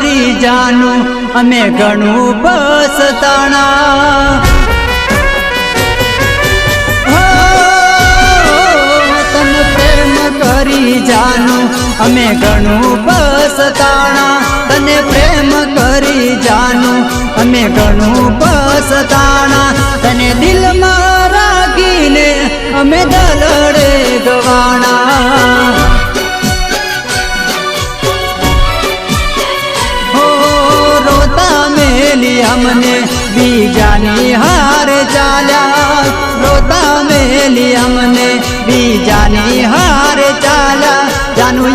કરી જાનું અમે ઘણું પસતાણા તને પ્રેમ કરી જાનું અમે ઘણું પસતાણા તને પ્રેમ કરી જાનું અમે ઘણું પસતાણા તને દિલમાં રાખીને અમે દલડે ગવાણા. અમને બીજાની હાર ચાલ્યા રોતા મેલી અમને બીજાની હાર ચાલ્યા જાનું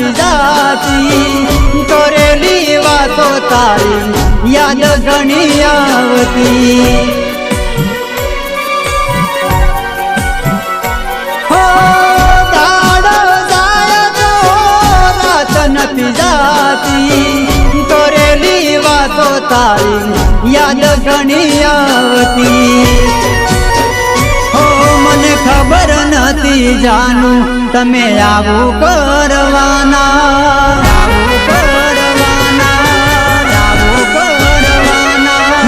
નથી જાતી. કરેલી વાતો તારી યાદ ઘણી આવતી. કરેલી વાતો તારી યાદ ઘણી આવતી. ખબર નથી જાનું, તમે આવું કરવાના.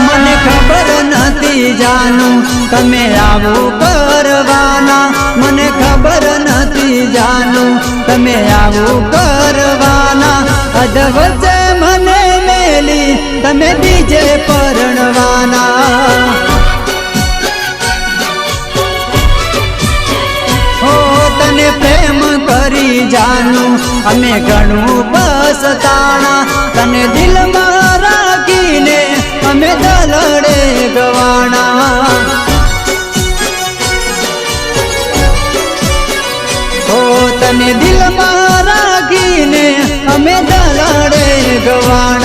મને ખબર નથી જાનું, તમે આવું કરવાના. મને ખબર નથી જાનું, તમે આવું કરવાના. અધવચ્ચે મને મેલી, તમે બીજે પરણવાના. કરી જાનું અમે ઘણું બસતાણા તને દિલમાં રાખીને અમે દલડે ગવાણા. હો, તને દિલમાં રાખીને અમે દલડે ગવાણા.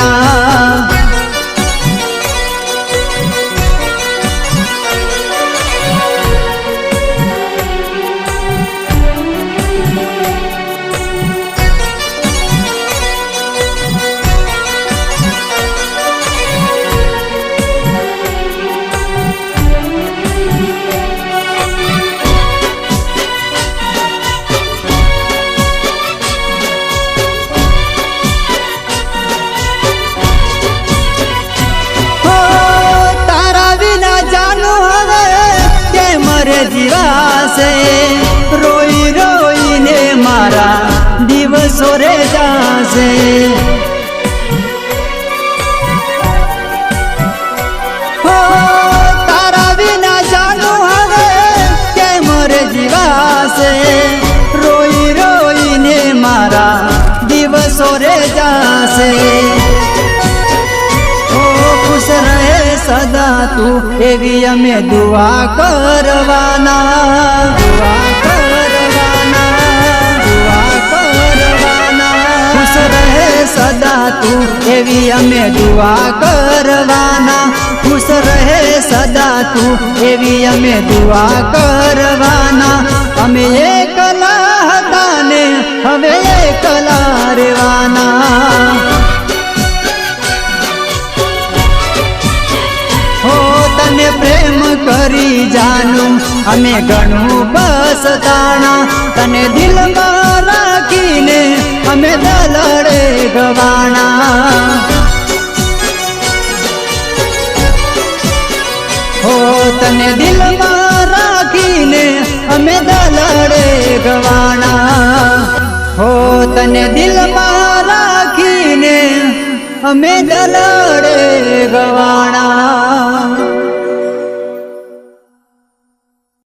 જીવાશે. રોઈ રોઈને મારા દિવસો રે જાશે. તારા વિના જાનું હવે કેમ રે જીવાશે? રોઈ રોઈને મારા દિવસો રે જાશે. તું એવી અમે દુઆ કરવાના, દુઆ સદા તું એવી અમે દુઆ કરવાના. ખુશ રહે સદા તું એવી અમે દુઆ કરવાના. અમે એકલા કરી જાનું અમે ઘણું બસતાણા તને દિલમાં રાખીને અમે દલડે ગવાણા. હો, તને દિલમાં રાખીને અમે દલડે ગવાણા. હો, તને દિલમાં રાખીને અમે દલડે ગવાણા.